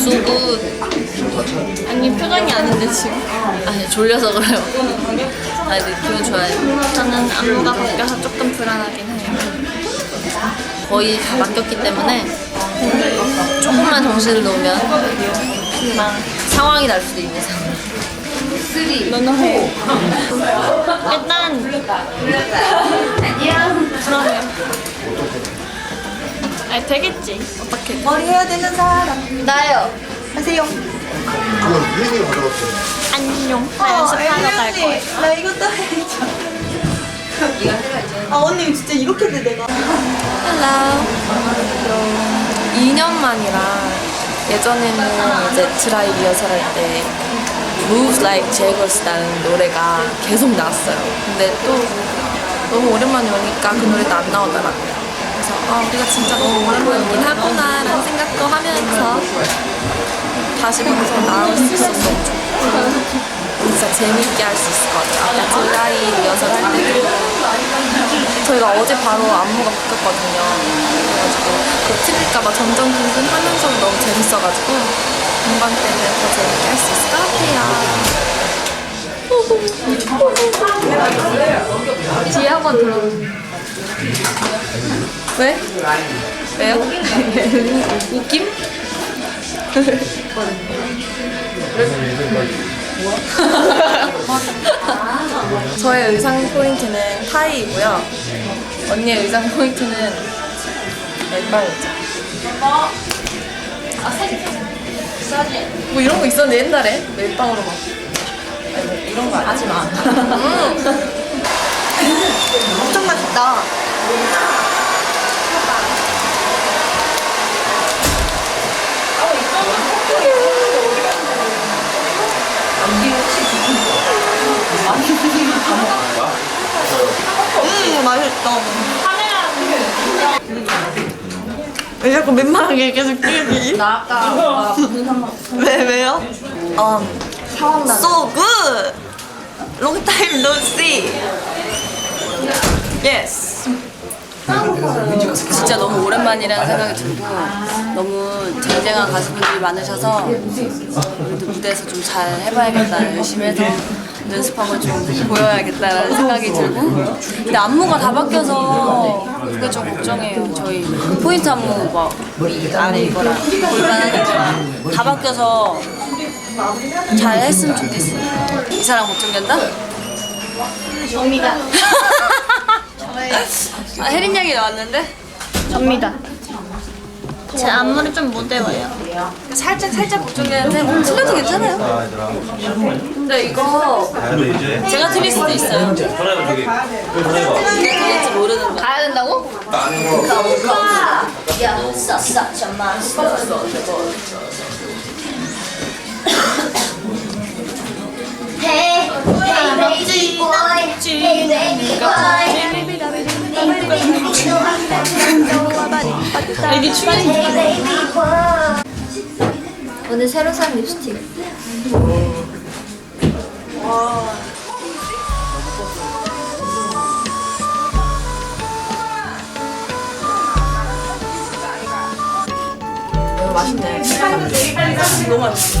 소굿 아니 표정이 아닌데 지금. 아니 졸려서 그래요. 아니 기분 좋아요. 저는 안무가 바뀌어서 조금 불안하긴 해요. 거의 다 바뀌었기 때문에 조금만 정신을 놓으면 막 상황이 날 수도 있는 상황. 너는 해 일단 그러면 아니 되겠지 어떻게 머리 해야 되는 사람 나요 하세요. 그건 혜인이가 가져갔어. 안녕 나 연습하러 갈 거예요 나 이것도 해줘. 아 언니 진짜 이렇게 돼 내가. 헬로 2년 만이라 예전에는 이제 드라이 리허설 할때 Moves Like Jaggers라는 노래가 계속 나왔어요. 근데 또 너무 오랜만에 오니까 그 노래도 안 나오더라고요. 그래서 아 우리가 진짜 너무 오랜만이긴 하구나라는 생각도 하면서 다시 방송 나올 수 좋고 진짜 재밌게 할 수 있을 것 같아요. 아까 드라이 리허설 할 때도 저희가 어제 바로 안무가 바뀌었거든요. 그래가지고 그 틀릴까봐 전전긍긍 하면서 너무 재밌어가지고 본방 때는 더 재밌게 할 수 있을 것 같아요. 뒤에 한번 들어보세요 왜? 왜요? 웃김? 저의 의상 포인트는 타이이고요. 언니의 의상 포인트는 멜빵이죠. 뭐 이런 거 있었는데 옛날에 멜빵으로 막 아니, 뭐 이런 거 하지 마. 엄청 맛있다. 음 맛있다. 왜 자꾸 민망하게 계속 끼기? 나 아까 왜 왜요? Um, so good. Long time no see. Yes. 진짜 너무 오랜만이라는 생각이 들고 너무 쟁쟁한 가수분들이 많으셔서 우리도 무대에서 좀 잘 해봐야겠다 열심히 해서 연습하고 좀 보여야겠다라는 생각이 들고 근데 안무가 다 바뀌어서 그게 좀 걱정이에요 저희 포인트 안무 막 위, 아래 이거랑 골반 하는 거랑 다 바뀌어서 잘 했으면 좋겠어요 이 사람 걱정된다? 정미가 아, 혜린 양이 나왔는데? 접니다 제 안무를 좀못 외워요 살짝 살짝 걱정되는데 뭐 틀려도 괜찮아요. 근데 이거 제가 틀릴 수도 있어요. 내가 틀릴지 모르는 거. 가야 된다고? Baby boy. Baby. 애기 춤이 boy. 오늘 새로 산 립스틱 맛있네. 너무 맛있어.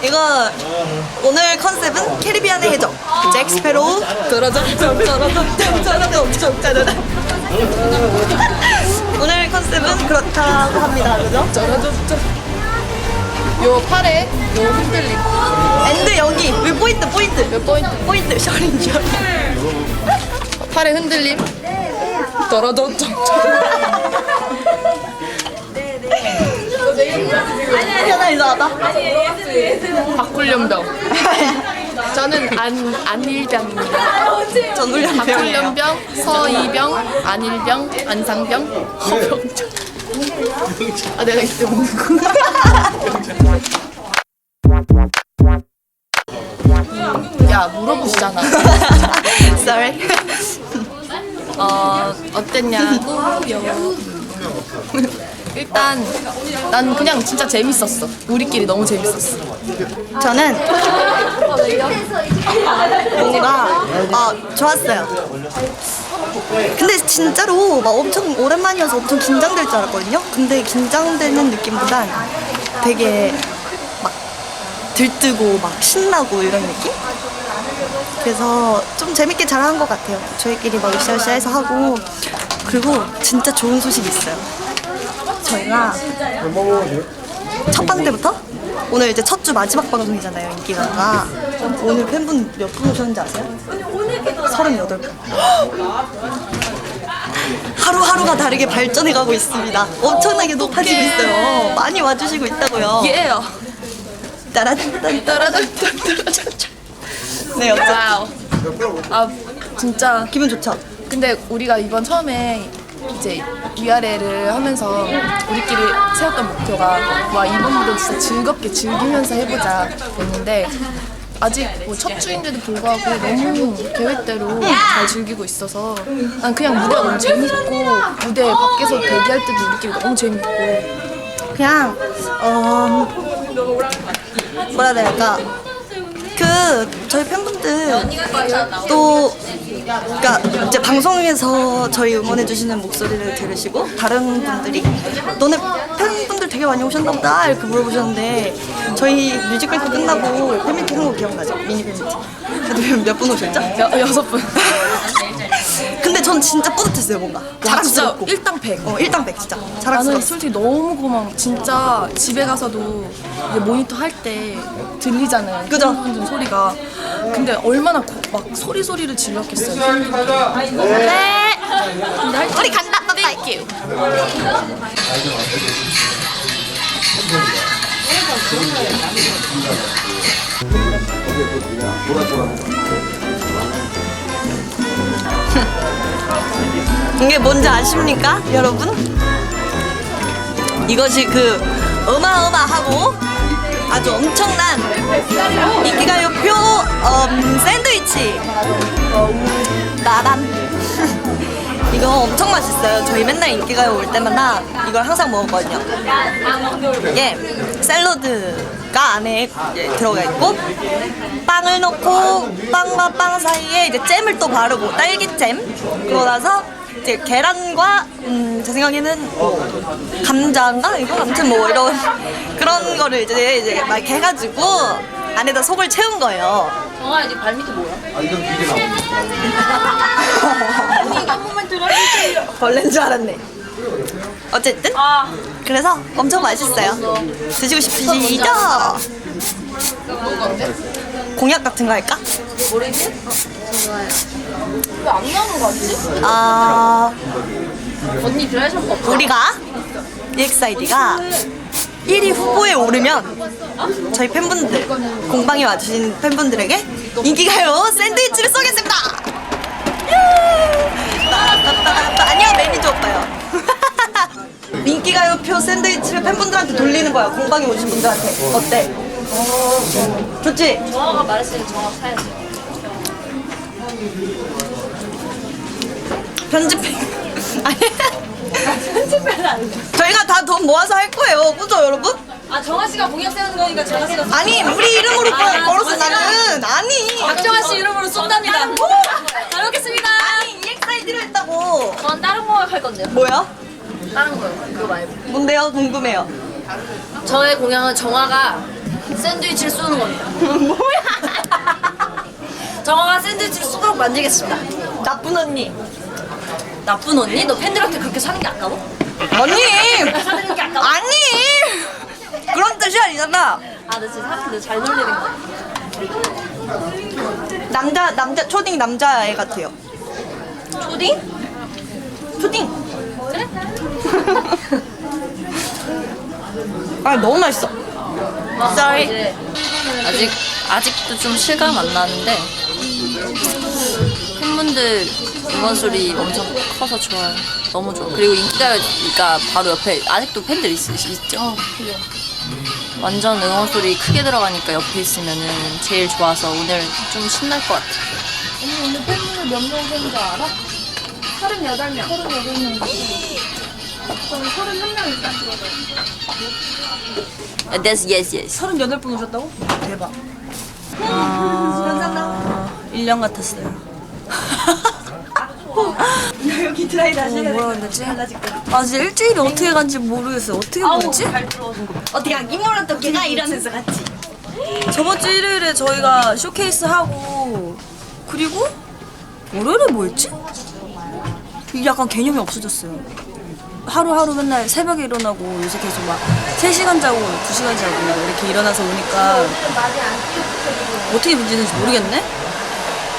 이거 오늘 컨셉은 캐리비안의 해적 잭 스페로우 짜라잔 짜라잔 짜라잔 짜라잔 오늘 컨셉은 그렇다고 합니다 그죠? 요 팔에 요 흔들림. 앤드 여기 왜 포인트 포인트 몇 포인트? 포인트 셔링 셔링 팔에 흔들림. 떨어져. 하나 이상하다 박훈련병. 저는 안 안일병입니다. 전울량 배우예요 박훈련병, 서이병, 안일병, 안상병, 허병정. 아 내가 이때 먹는 거. 야 물어보시잖아. Sorry. 어 어땠냐고요? 일단 난 그냥 진짜 재밌었어. 우리끼리 너무 재밌었어. 저는 뭔가 어, 좋았어요. 근데 진짜로 막 엄청 오랜만이어서 엄청 긴장될 줄 알았거든요. 근데 긴장되는 느낌보단 되게 막 들뜨고 막 신나고 이런 느낌? 그래서 좀 재밌게 잘한 것 같아요. 저희끼리 막 으쌰으쌰해서 하고 그리고 진짜 좋은 소식이 있어요. 저희가 첫 방 때부터? 오늘 이제 첫 주 마지막 방송이잖아요 인기가가. 오늘 팬분 몇 분 오셨는지 아세요? 38분. 하루하루가 다르게 발전해가고 있습니다. 엄청나게 높아지고 있어요. 많이 와주시고 있다고요. 예. 따라딴 따라단딴 네 어쨌든. 와우. 아 진짜. 기분 좋죠? 근데 우리가 이번 처음에 이제 위아래를 하면서 우리끼리 세웠던 목표가 와 이번 무대 진짜 즐겁게 즐기면서 해보자 했는데 아직 뭐 첫 주인데도 불구하고 너무 계획대로 잘 즐기고 있어서 난 그냥 무대가 너무 재밌고 무대 밖에서 대기할 때도 우리끼리 너무 재밌고 그냥 어 뭐라 해야 될까? 그 저희 팬분들 또 그러니까 이제 방송에서 저희 응원해 주시는 목소리를 들으시고 다른 분들이 너네 팬분들 되게 많이 오셨나 보다 이렇게 물어보셨는데 저희 뮤직뱅크 끝나고 팬미팅 한 거 기억나죠? 미니 팬미팅 그래도 몇 분 오셨죠? 여, 여섯 분 전 진짜 뿌듯했어요 뭔가 진짜 자랑스럽고 일당백 어 일당백 진짜 나는 자랑스럽고 솔직히 너무 고마워. 진짜 집에 가서도 이제 모니터 할 때 들리잖아요. 그죠? 팬분들 소리가. 근데 얼마나 고- 막 소리 소리를 질렀겠어요. 네. 근데 할 우리 간다 빠빠이 Thank you. 이게 뭔지 아십니까, 여러분? 이것이 그 어마어마하고 아주 엄청난 인기가요표 음, 샌드위치 이거 엄청 맛있어요. 저희 맨날 인기가요 올 때마다 이걸 항상 먹었거든요. 이게 샐러드가 안에 이제 들어가 있고 빵을 넣고 빵과 빵 사이에 이제 잼을 또 바르고 딸기잼 그러고 나서 이제 계란과 음, 제 생각에는 뭐 감자인가 이거 아무튼 뭐 이런 그런 거를 이제 이제 막 해가지고 안에다 속을 채운 거예요. 정아 이제 발밑이 뭐야? 벌레인 줄 알았네. 어쨌든 그래서 엄청 맛있어요. 드시고 싶으시죠? 공약 같은 거 할까? 왜안 나오는 거 같지? 아 언니 드라이 샴푸 없어? 우리가 EXID가 1위 후보에 오르면 저희 팬분들 공방에 와주신 팬분들에게 인기가요 샌드위치를 쏘겠습니다. 예! 따따따따. 아니야 매니저 오빠요. 인기가요 표 샌드위치를 팬분들한테 돌리는 거야 공방에 오신 분들한테 어때? 좋지? 정아가 말했으니 정아 사야지. 편집해. 아니. 저희가 다 돈 모아서 할 거예요. 그죠, 여러분? 아 정아 씨가 공약 세우는 거니까 정아 씨가 아니, 우리 이름으로 걸- 걸었어, 나는. 아니. 박정아 씨 이름으로 쏜답니다. 잘 먹겠습니다. 아니, EXID로 했다고. 전 다른 공약 할 건데요. 뭐야? 다른 거요. 그거 말고. 뭔데요? 궁금해요. 저의 공약은 정아가 샌드위치를 쏘는 겁니다. 뭐야? 정아가 샌드위치를 쏘도록 만들겠습니다. 나쁜 언니. 나쁜 언니? 너 팬들한테 그렇게 사는 게 아까워? 아니! 사는 게 아까워? 아니! 그런 뜻이 아니잖아. 아, 나 진짜 사람들 잘 놀리는 거야. 남자, 남자, 초딩 남자애 같아요. 초딩? 초딩. 아, 너무 맛있어. Sorry. 이제 아직 아직도 좀 실감 안 나는데 팬분들 응원 소리 엄청 커서 좋아요. 너무 좋아. 그리고 인기가요가 바로 옆에 아직도 팬들 있, 있죠? 어, 완전 응원 소리 크게 들어가니까 옆에 있으면은 제일 좋아서 오늘 좀 신날 것 같아. 언니 오늘 팬분들 몇명 되는 줄 알아? 38명. 38명. 저는 31명 일단 들어가요. That's yes yes. 38분 오셨다고? 대박. 아, 1년 같았어요. 여기 드라이 다시 어, 뭐라 그랬지? 아 진짜 일주일이 어떻게 간지 모르겠어요. 어떻게 보냈지? 어떻게 이모랑 또 걔가 이러면서 같이. 저번 주 일요일에 저희가 쇼케이스 하고 그리고 월요일에 뭐 했지? 이게 약간 개념이 없어졌어요. 하루하루 맨날 새벽에 일어나고 요새 계속 막 3시간 자고 2시간 자고 이렇게 일어나서 오니까 어떻게 문제는지 모르겠네?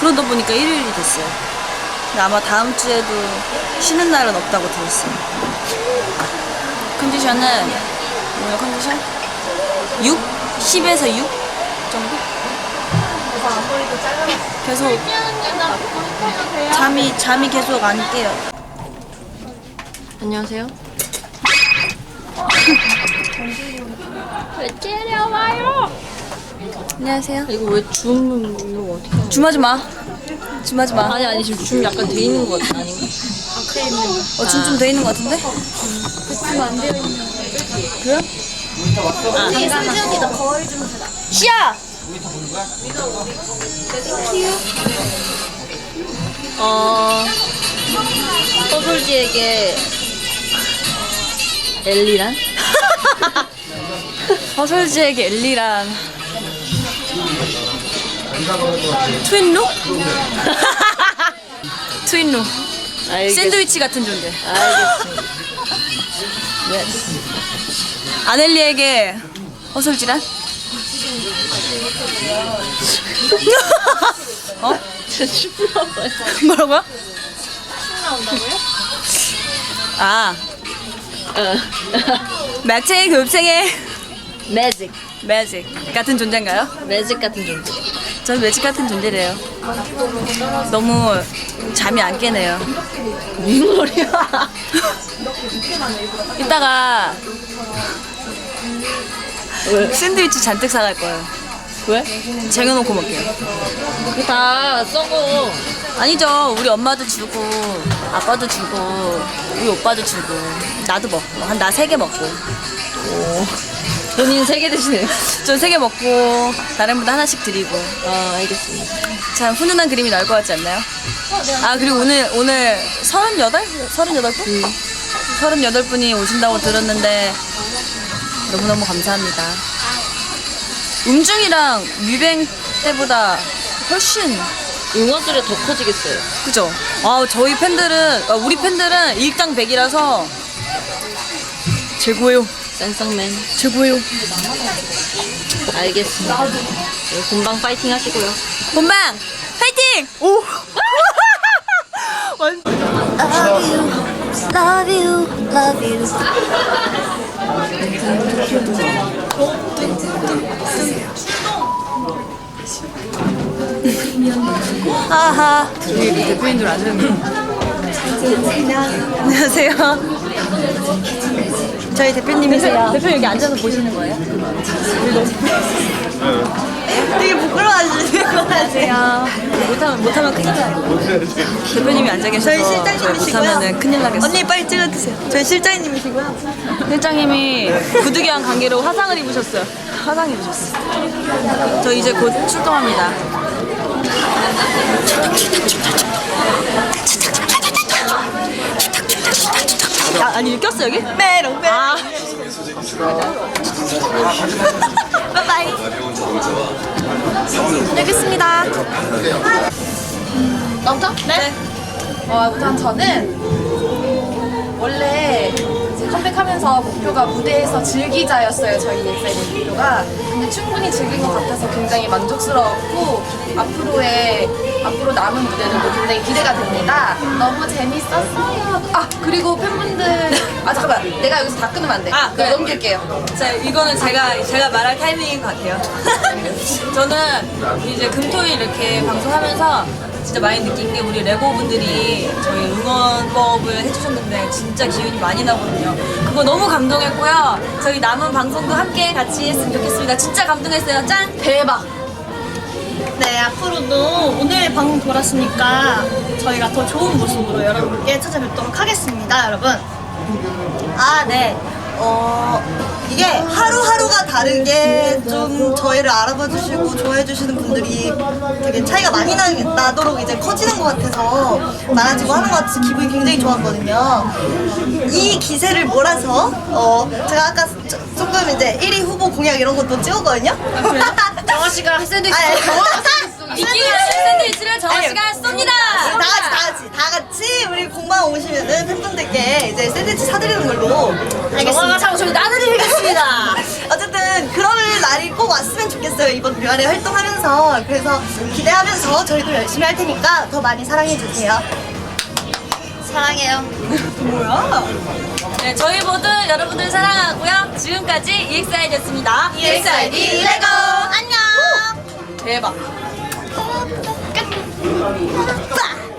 그러다 보니까 일요일이 됐어요. 근데 아마 다음 주에도 쉬는 날은 없다고 들었어요. 컨디션은 오늘 컨디션? 6? 10에서 6 정도? 계속 잠이 잠이 계속 안 깨요. 안녕하세요. 안녕하세요. 이거 왜 줌, 이거 어떻게 하는 줌하지 마. 줌하지 마. 아니, 아니, 지금 줌 약간 돼 있는 것 같아, 아닌가? 어, 줌 좀 돼 있는 것 같은데? 그래요? 시야! 어, 서솔지에게 엘리란? 허설지에게 엘리랑 트윈루? 트윈루. 알겠, 샌드위치 같은 존재. 알겠습니다. 아넬리에게 허설지란? 어? 춤 나와요. 뭐라고요? 아, 어. 마체 급생의 매직. 매직 같은 존재인가요? 매직 같은 존재. 전 매직 같은 존재래요. 너무 잠이 안 깨네요. 무슨 소리야? 이따가 샌드위치 잔뜩 사갈 거예요. 왜? 쟁여놓고 먹게요. 다 썩어. 아니죠. 우리 엄마도 주고, 아빠도 주고, 우리 오빠도 주고, 나도 먹고, 한 나 세 개 먹고. 본인 세 개 드시네요. 전 세 개 먹고, 다른 분들 하나씩 드리고. 아, 알겠습니다. 참 훈훈한 그림이 나올 것 같지 않나요? 아, 그리고 오늘, 오늘 38? 38분? 38분이 오신다고 들었는데, 너무너무 감사합니다. 음중이랑 뮤뱅 때보다 훨씬 응원 소리가 더 커지겠어요. 그죠? 아 저희 팬들은 아, 우리 팬들은 일당 백이라서 최고예요. 쌍쌍맨. 최고예요. 알겠습니다. 네, 본방 파이팅 하시고요. 본방 파이팅! 오. 완- Love you, love you. 아하. 우리 대표인 줄 아는. 안녕하세요. 저희 대표님이세요. 대표 여기 앉아서 보시는 거예요? 되게 부끄러워하시는 거 같아요. 못하면 못하면 큰일 나요. 대표님이 앉아 계셔서 저희 실장님이시고요. 못하면은 큰일 나겠어요. 언니 빨리 찍어주세요. 저희 실장님이시고요. 실장님이 부득이한 관계로 화상을 입으셨어요. 화상 입으셨어요. 저 이제 곧 출동합니다. 아, 아니 읽혔어 여기? 메롱 메롱. 아, 바이바이. 알겠습니다. 먼저? 네. 어, 우선 저는 원래 이제 컴백하면서 목표가 무대에서 즐기자였어요. 저희 엑셀의 목표가. 근데 충분히 즐긴 것 같아서 굉장히 만족스러웠고 앞으로의 앞으로 남은 무대들도 굉장히 기대가 됩니다. 너무 재밌었어요. 아 그리고 팬분들 아 잠깐만 내가 여기서 다 끊으면 안 돼. 아, 그거 네. 넘길게요. 자, 이거는 제가 제가 말할 타이밍인 것 같아요. 저는 이제 금토일 이렇게 방송하면서 진짜 많이 느낀 게 우리 레고 분들이 저희 응원법을 해주셨는데 진짜 기운이 많이 나거든요. 그거 너무 감동했고요. 저희 남은 방송도 함께 같이 했으면 좋겠습니다. 진짜 감동했어요. 짠! 대박! 네, 앞으로도 오늘 방송 돌았으니까 저희가 더 좋은 모습으로 여러분께 찾아뵙도록 하겠습니다, 여러분. 아, 네. 어, 이게 하루하루가 다르게 좀 저희를 알아봐 주시고 좋아해 주시는 분들이 되게 차이가 많이 나, 나도록 이제 커지는 것 같아서 많아지고 하는 것 같아서 기분이 굉장히 좋았거든요. 이 기세를 몰아서, 어, 제가 아까 조- 조금 이제 1위 후보 공약 이런 것도 찍었거든요. 정아 씨가 샌드위치 아니, 미끼가 샌드위치를 정원 씨가 쏩니다! 다 같이 다 같이 다 같이 우리 공방 오시면은 팬분들께 이제 샌드위치 사드리는 걸로 알겠습니다. 사고 저희 나눠드리겠습니다. 어쨌든 그럴 날이 꼭 왔으면 좋겠어요 이번 뮤아래 활동하면서 그래서 기대하면서 저희도 열심히 할 테니까 더 많이 사랑해 주세요. 사랑해요. 뭐야? 네, 저희 모두 여러분들 사랑하고요. 지금까지 EXID였습니다. EXID 레고 안녕. 대박! 끝.